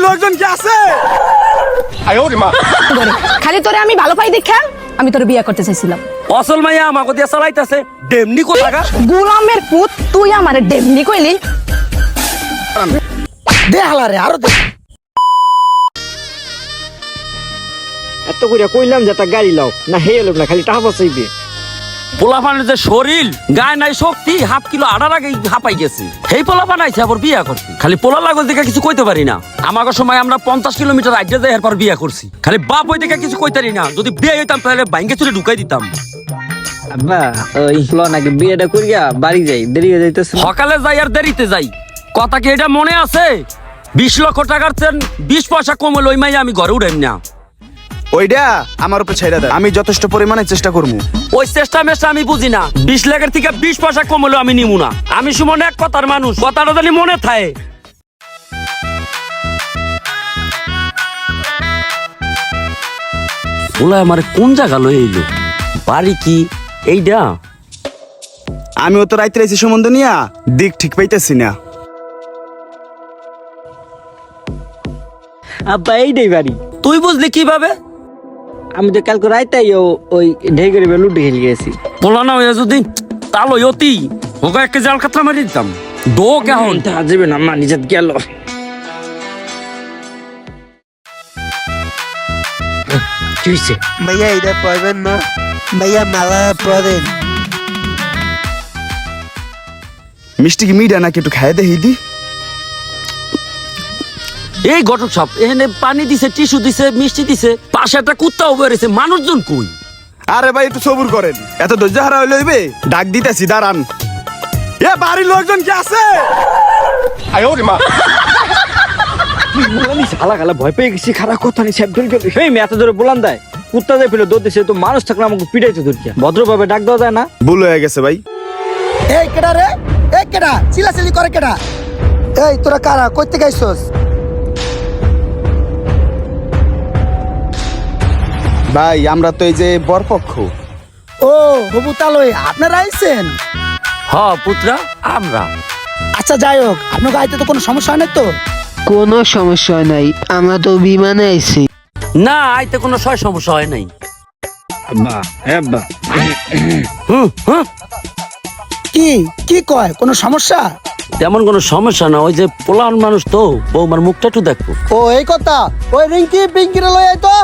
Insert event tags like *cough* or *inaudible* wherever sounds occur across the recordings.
বাড়ির লোকজন কি আছে। খালি তোরে আমি ভালো পাই দেখা আমি তোর বিয়ে করতে চাইছিলাম। অসল মাইয়া আমাকে দিয়ে চালাইতেছে। ডেমনি কোথাকা গোলামের পুত তুই আমার ডেমনি কইলি? দে হালারে আরও দে। এত করে কইলাম যে একটা গাড়ি লাও না হে লোক না খালি টাকা বাঁচাইবে পোলাপানের যে শরীর গায়ে নাই শক্তি হাফ কিলো আড়ার আগে হাঁপাই গেছে। সেই পোলা বানাইছে আবার বিয়া করছি খালি পোলা লাগল দেখে কিছু কইতে পারি না। আমাকে সময় আমরা পঞ্চাশ কিলোমিটার আগে যাই এরপর বিয়া করছি। খালি বাপ ওই দেখে কিছু কইতে না। যদি বিয়ে হইতাম তাহলে বাইঙ্গে চলে ঢুকাই দিতাম। আব্বা ওই নাকি বিয়েটা করিয়া বাড়ি যাই দেরি হয়ে যাইতেছে। সকালে যাই আর দেরিতে যাই। কথা কি এটা মনে আছে? বিশ লক্ষ টাকার চেন বিশ পয়সা কমল ওই মাই আমি ঘরে উঠাইম না। ওইটা আমার উপর ছেড়ে দেয় আমি যথেষ্ট পরিমাণে চেষ্টা করব ওই চেষ্টা মেষ্টা আমি বুঝি না। বিশ লাখের থেকে বিশ পয়সা কমলো আমি নিমু না। আমি সুমন এক কথার মানুষ। কথাটা জানি মনে থাকে ওলা আমার কোন জায়গা লই এলো? বাড়ি কি? এইটা আমিও তো রাইতে রাইছি সম্বন্ধ নিয়া দিক ঠিক পাইতেছি না। আব্বা এইটাই বাড়ি। তুই বুঝলি কীভাবে? আমি তো কালকে রাইতাই ওই ঢেকে লুটে খেলে গেছি। বলা না হইয়া যদি তালো অতি ওকে এক জাল আলকাতরা মারি দিতাম। ডো কেমন তা যাবে না মা নিজে গেল। কি হয়েছে ভাইয়া এটা পাইবেন না। ভাইয়া মেলা পড়েন। মিষ্টি কি মিডা নাকি একটু খাইয়ে দেখি দি এই ঘটক সব এখানে পানি দিছে টিস্যু দিছে মিষ্টি দিছে পাশে একটা কুত্তাও বেড়েছে মানুষজন কই? আরে ভাই একটু সবুর করেন। এত ধৈর্য হারা হইলে হইবে? ডাক দিতেছি দাঁড়ান। এ বাড়ির লোকজন কি আছে? শালা খালা ভয় পেয়ে গেছি খারাপ কথা নেই স্যাপ গেল। এই মেয়ে ধরে বলান দেয়। কুত্তা দিয়ে ফেলে দৌড় দিছে তো মানুষ থাকলে আমাকে পিটাইতে ধরছে ভদ্রভাবে ডাক দেওয়া যায় না। ভুল হয়ে গেছে ভাই। এই কেডা রে? এই কেডা? চিলাচিলি করে কেডা? এই তোরা কারা? কইতে গাইছস ভাই আমরা তো এই যে বরপক্ষ। ও তালই আপনারা আইছেন? হ পুত্রা আমরা। আচ্ছা যাই হোক আপনার গাইতে তো কোনো সমস্যা হয় না তো? কোনো সমস্যা নাই আমরা তো বিমানে আইছি। না আইতে কোনো সয় সমস্যা হয় নাই। আব্বা হ্যাঁ আব্বা। হুম, হুম। কি কি কয় কোনো সমস্যা? তেমন কোনো সমস্যা না ওই যে পোলান মানুষ তো বৌমার মুখটা একটু দেখো। ও এই কথা ওই রিঙ্কি পিঙ্কিরে লই আই তো।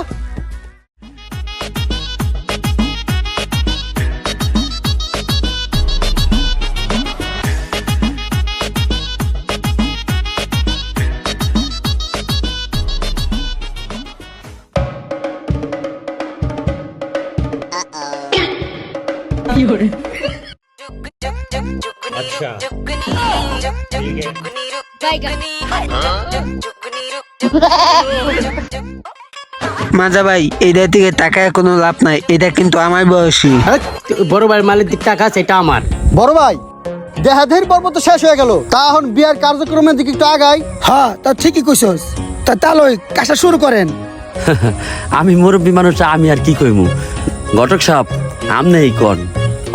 মাজা ভাই এটা থেকে টাকায় কোনো লাভ নাই এটা কিন্তু আমার বয়সী। বড় ভাইয়ের মালের দিক টাকা আছে এটা আমার। বড় ভাই দেহাধের পর্ব তো শেষ হয়ে গেল। তা এখন বিয়ার কার্যক্রমের দিকে একটু আগাই। হ্যাঁ তা ঠিকই কইছস। তা তালই কাজটা শুরু করেন। *laughs* আমি মুরব্বী মানুষ আমি আর কি কইমু? ঘটক সাপ আমনে এই কন।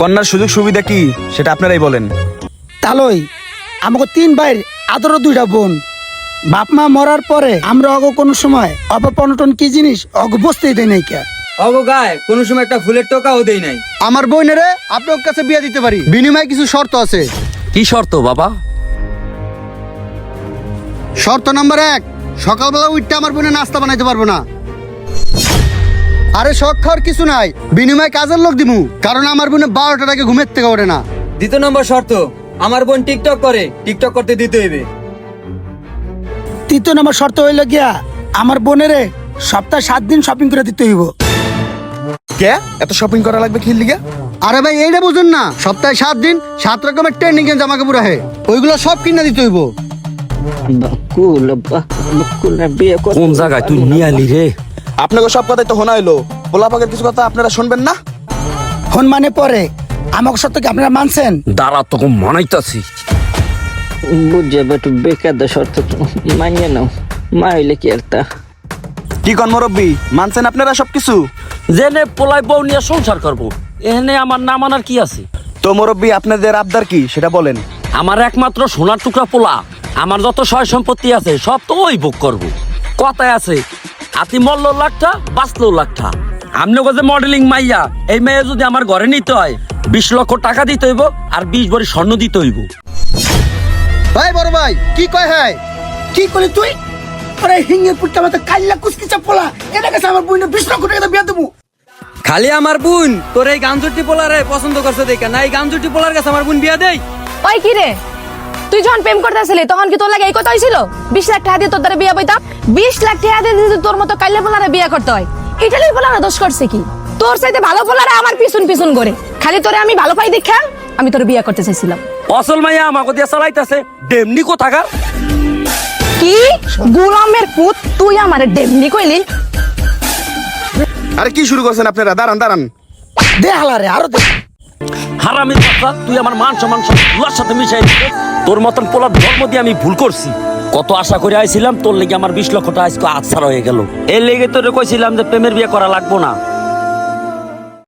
কন্যার সুযোগ সুবিধা কি সেটা আপনারাই বলেন। তালই আমাকে তিন ভাইয়ের আদর দুইটা বোন। বাপ মা মরার পরে আমরা অগ কোনো সময় অপপনটন কি জিনিস অগ বসতেই দেয় নাই কে? অগো গায় কোনো সময় একটা ফুলের টোকাও দেই নাই। আমার বোনেরে আপনার কাছে বিয়ে দিতে পারি। বিনিময়ে কিছু শর্ত আছে। কি শর্ত বাবা? শর্ত নাম্বার এক সকালবেলা উঠতে আমার বোনে নাস্তা বানাইতে পারব না। আরে শখ খাওয়ার কিছু নাই বিনিময়ে কাজের লোক দিমু। কারণ আমার বোনে বারোটা আগে ঘুমের থেকে ওঠে না। দ্বিতীয় নম্বর শর্ত আমার বোন টিকটক করে টিকটক করতে দিতে হইবে। তৃতীয় নম্বর শর্ত হইল গিয়া আমার বোনেরে সপ্তাহে সাত দিন শপিং করে দিতে হইব। কে? এত শপিং করা লাগবে কি লিগে? আরে ভাই এইটা বুঝুন না। সপ্তাহে সাত দিন সাত রকমের ট্রেন্ডিং এর জামা কাপড় আহে। ওইগুলো সব কিনে দিতে হইব। কোন জায়গায় তুই নিয়ালি রে? আপনাকে সব কথাই তো শোনা হইল। পোলাপাকের কিছু কথা আপনারা শুনবেন না? হন মানে পরে। আমাকে সত্য কি আপনারা মানছেন? দাঁড়া তোকে মানাইতাছি। বুঝে একটু বেকার দা শর্ত মানিয়ে নাও। মা হইলে কি আর তা? কি কন মুরব্বী মানছেন আপনারা সবকিছু? জেনে পোলাই বউ নিয়ে সংসার করব এখানে আমার না মানার কি আছে? তো মুরব্বী আপনাদের আবদার কি? সেটা বলেন। আমার একমাত্র সোনার টুকরা পোলা আমার যত সয় সম্পত্তি আছে সব তো ওই ভোগ করব। কথায় আছে আতি মল্ল লাখটা বাঁচলো লাখটা আমনে কাছে মডেলিং মাইয়া এই মেয়ে যদি আমার ঘরে নিতে হয় বিশ লক্ষ টাকা দিতে হইব আর বিশ ভরি স্বর্ণ দিতে হইব। ভাই বড় ভাই কি কয় হ্যাঁ? কি করে তুই? আরে হিঙ্গে পুটটা মতো কাল্লা কুস্কি চাপলা এটা কাছে আমার বইনে বিশ লক্ষ টাকা বিয়া দেবো। খালি আমার বোন তোর এই গামজুটি পোলারে পছন্দ করছে দেখা না এই গামজুটি পোলার কাছে আমার বোন বিয়া দেই? ওই কি রে? তুই যখন প্রেম করতেছিলি তখন কি তোর লাগে এই কথা হয়েছিল বিশ লাখ টাকা দিয়ে তোর দ্বারা বিয়া বইতাম বিশ লাখ টাকা দিয়ে যদি তোর মতো কাইলে পোলারে বিয়া করতে হয় ইটালির পোলারা দোষ করছে কি? তোর সাথে ভালো পোলারা আমার পিছন পিছন করে। খালি তোরে আমি ভালো পাই দেখা আমি তোর বিয়া করতে চাইছিলাম। অসল মাইয়া আমাকে দিয়ে চালাইতেছে ডেমনি কোথাকার? কি? গুলামের পুত তুই আমার ডেমনি কইলি? আরে কি শুরু করছেন আপনারা? দাঁড়ান দাঁড়ান। দে হালারে আরও দে। হারামির কথা তুই আমার মান সম্মান সব সাথে মিশাই তোর মতন পোলার ধর্ম দিয়ে আমি ভুল করছি। কত আশা করে আইছিলাম, তোর লেগে আমার বিশ লক্ষ টাকা আজকে আচ্ছার হয়ে গেল। এর লেগে তোরে কইছিলাম যে প্রেমের বিয়ে করা লাগবো না।